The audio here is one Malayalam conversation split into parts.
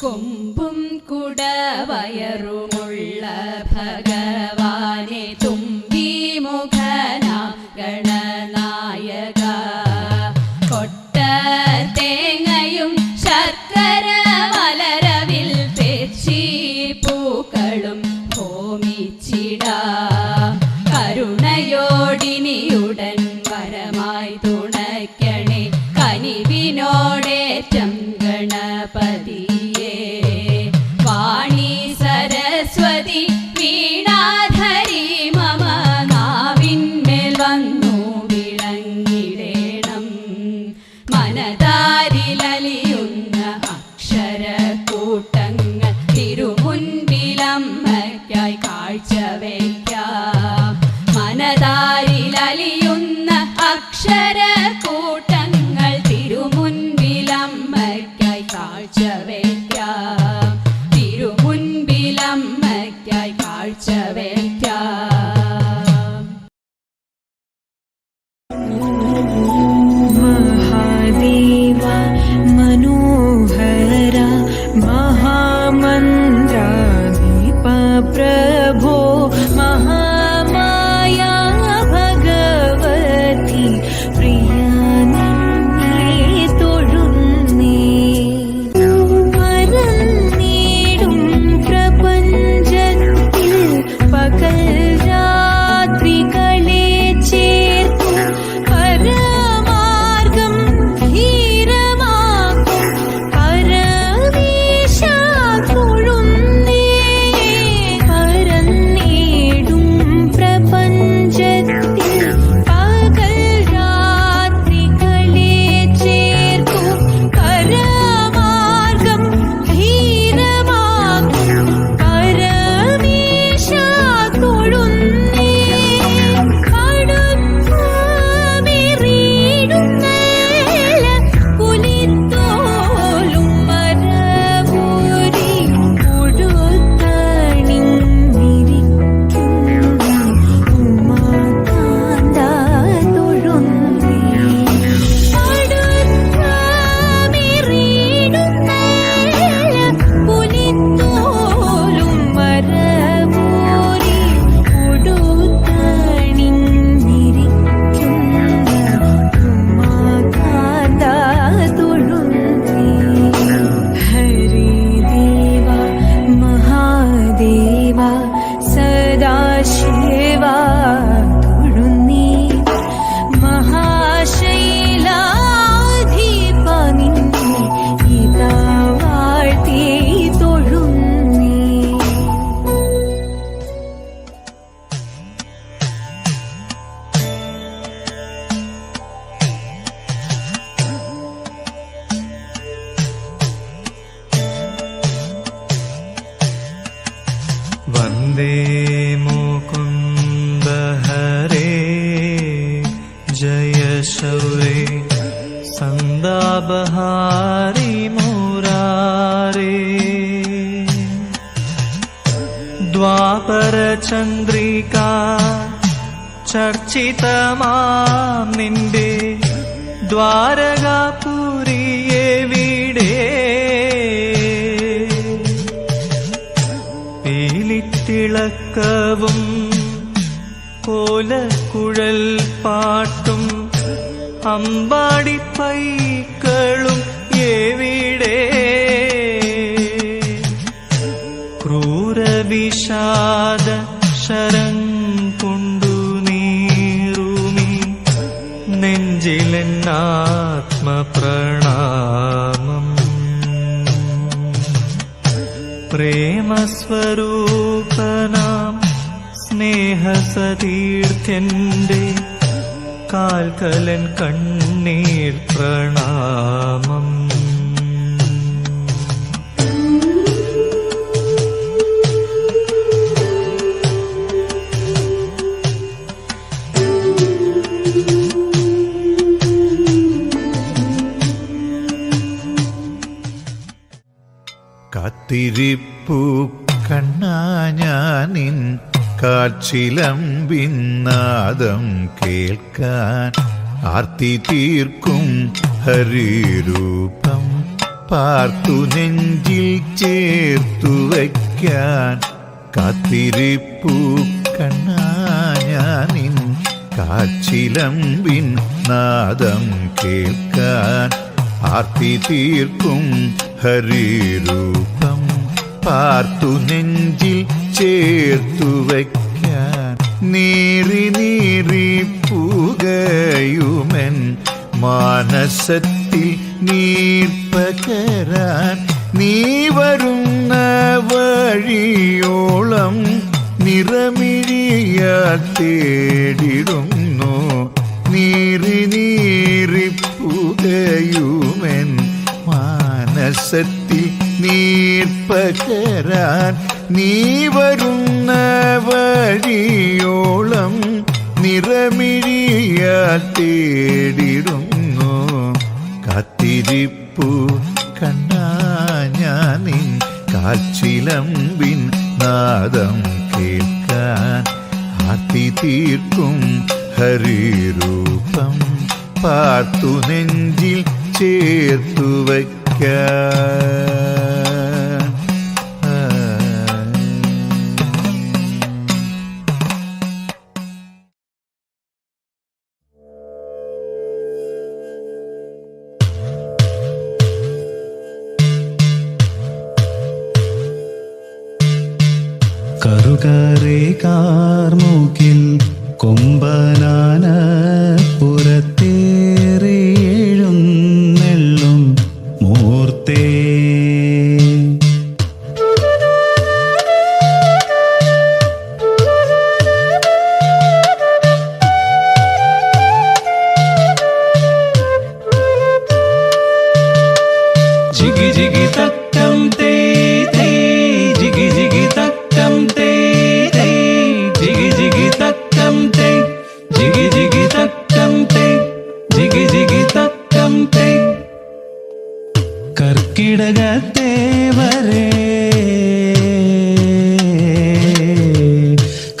കൊമ്പും കുടവയറുമുള്ള ഭഗവാനെ അമ്പാടി പൈക്കളും എവിടെ ക്രൂരവിഷാദ ശരം കൊണ്ടു നീറുമി നെഞ്ചിലെന്നാത്മപ്രണാമം. പ്രേമസ്വരൂപനാം സ്നേഹസതീർത്ഥ്യന്റെ കാൽക്കലൻ കണ്ണു പ്രണാമം. കാത്തിരിപ്പു കണ്ണാ ഞാനിൻ കാച്ചിലമ്പിന്നാദം കേൾക്കാൻ ആർത്തി തീർക്കും ഹരിരൂപം. പാർത്തു നെഞ്ചിൽ ചേർത്തു വയ്ക്കാൻ കാത്തിരിപ്പു കണ്ണാനിൻ കാച്ചിലമ്പിൻ നാദം കേൾക്കാൻ ആർത്തി തീർക്കും ഹരിരൂപം. പാർത്തു നെഞ്ചിൽ ചേർത്തു വയ്ക്കാൻ നീറി നീറി പുകയുമൻ മാനസത്തിൽ നീർപ്പകരാൻ നീ വരുന്ന വഴിയോളം നിറമിഴിയ തേടിടുന്നു. നീറി നീറി പുകയുമൻ മാനസത്തിൽ നീർപ്പകരാൻ നീ വരുന്ന വഴിയോളം നിറമിഴിയാൽ തേടിടുന്നു. കാത്തിരിപ്പു കണ്ണാഞ്ഞാനിൻ കാച്ചിലമ്പിൻ നാദം കേൾക്കാൻ. ആർത്തി തീർക്കും ഹരിരൂപം പാർത്തു നെഞ്ചിൽ ചേർത്തു വയ്ക്കാൻ Maker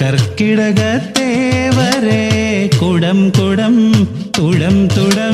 കർക്കിടകത്തെ വരെ. കുടം കുടം തുടം തുടം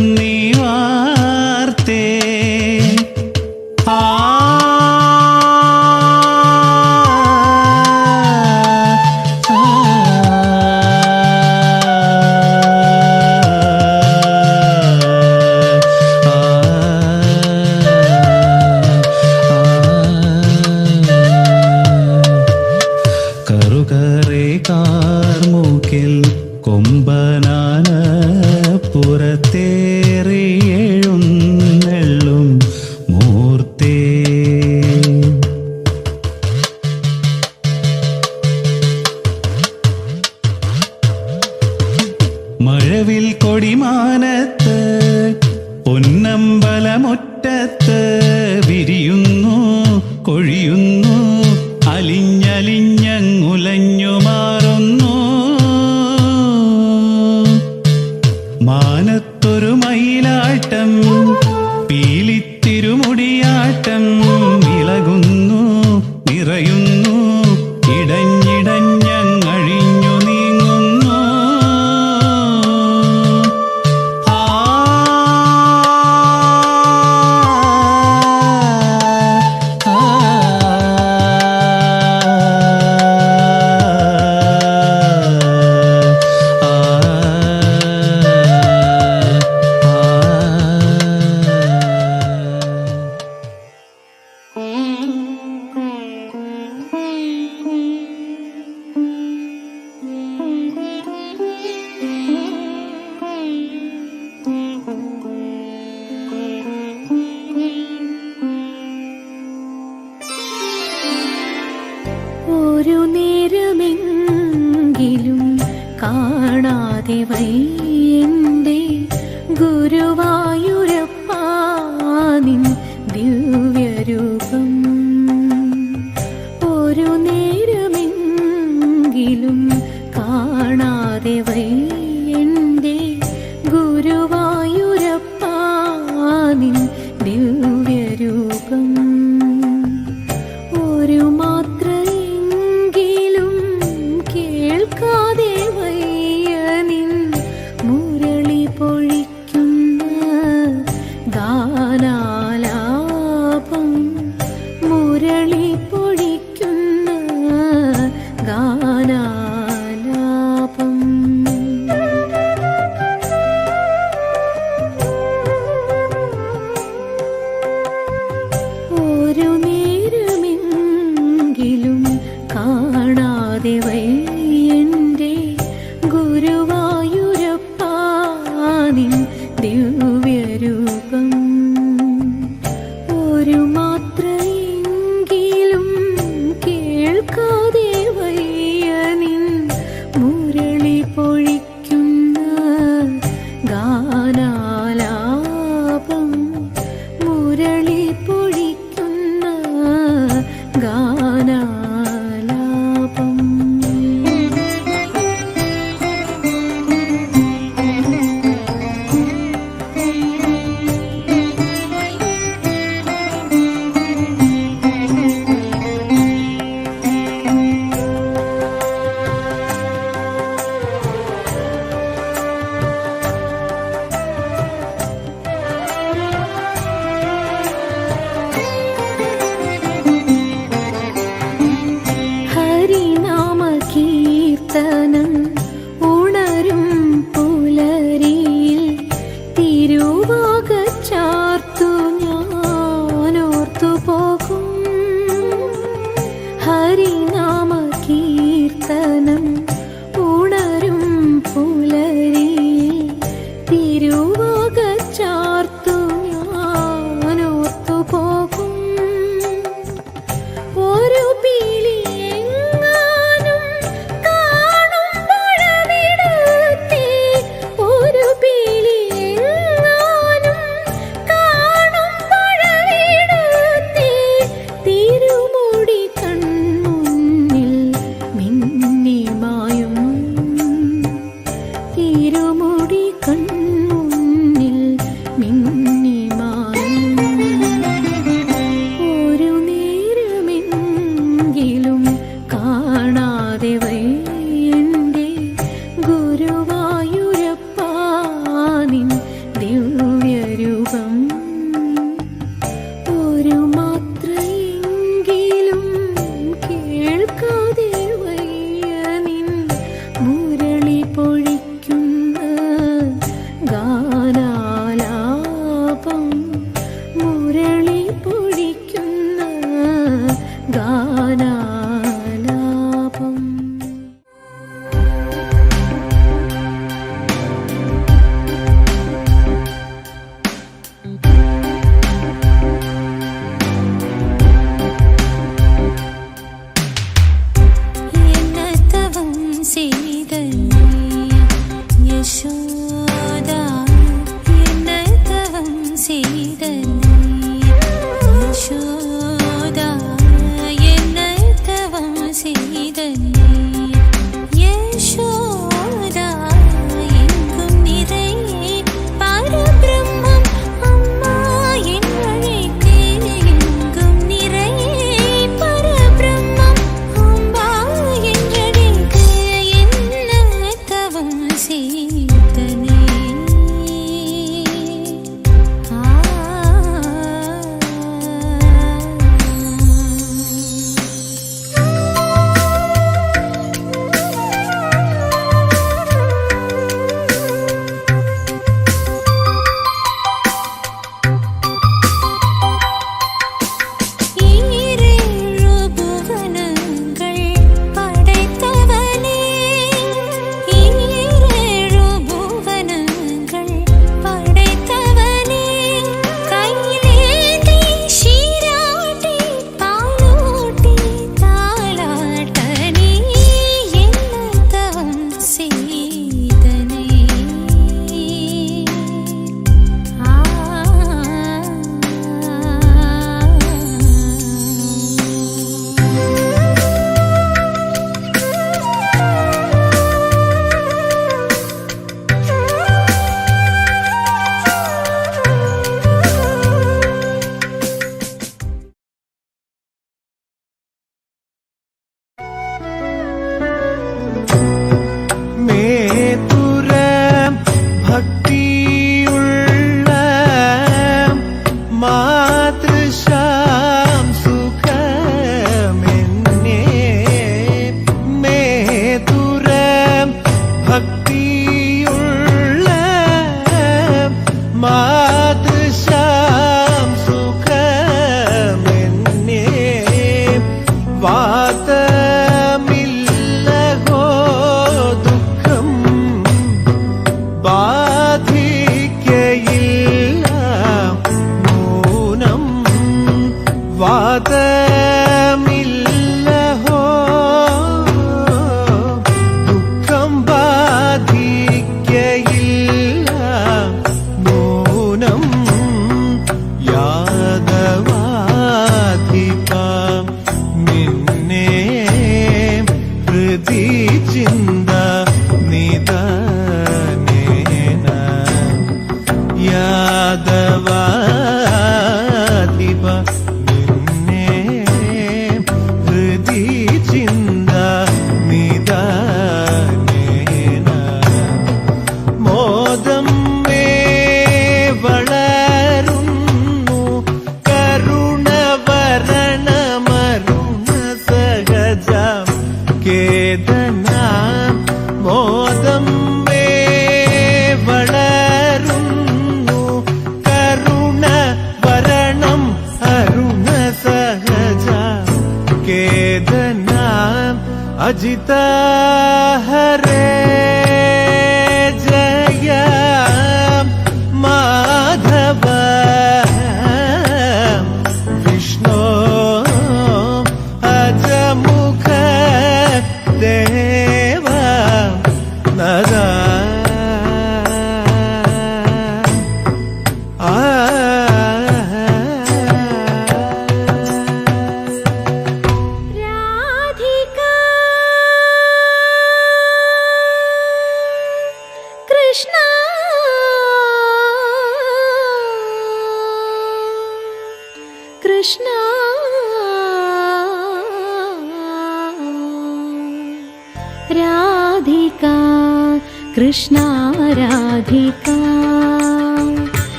ദിവ്യരൂപം உலகிலும் காணாதவை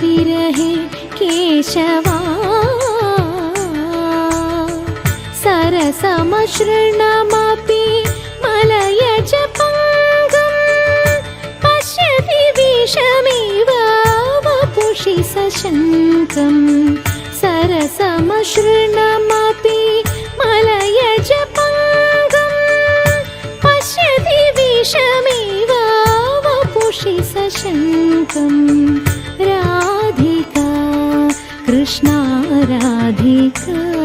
विरहे केशवा। सरसमश्रुणमपि मलयजपा पश्यति विषमेवा पुषि सशङ्कं सरसमश्रणमपि मलयजपा पश्यति विषमेव वपुषि सशङ्कम्। राधिका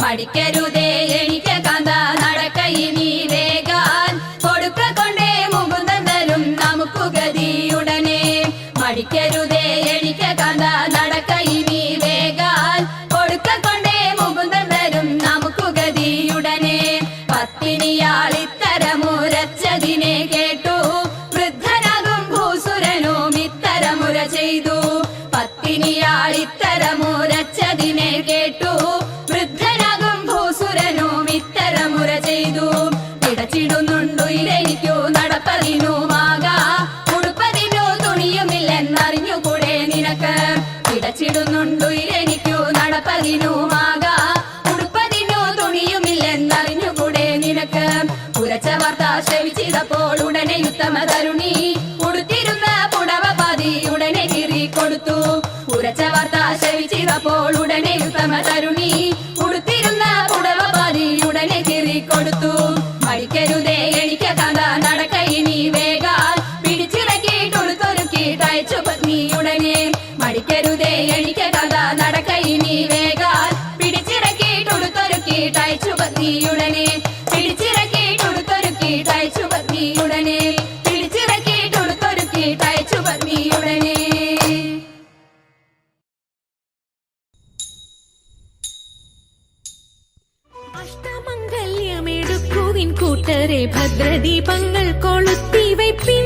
പഠിക്കരുതേ എനിക്ക് കഥ നടക്കയിനി. ആശ്രയിച്ചപ്പോൾ ഉടനെ ഉത്തമ തരുണി. കൊടുത്തിരുന്ന പുടവ പതി ഉടനെ കീറി കൊടുത്തു. ഉരച്ച വാർത്ത ആശ്രയിച്ചപ്പോൾ ഉടനെ ഉത്തമ തരുണി. കൊടുത്തിരുന്ന പുടവ പതി ഉടനെ കീറി കൊടുത്തു. മടിക്കരുതേ എനിക്ക് കഥ നടക്ക ഇനി വേഗാൽ. പിടിച്ചിറക്കി കൊടുത്തൊരുക്കി തയച്ചു പത്നി ഉടനെ. മടിക്കരുതേ എനിക്ക് കഥ നടക്ക ഇനി വേഗാൽ. പിടിച്ചിറക്കി കൊടുത്തൊരുക്കി തയച്ചു പത്നി ഉടനെ. கொளுத்தி வைப்பின்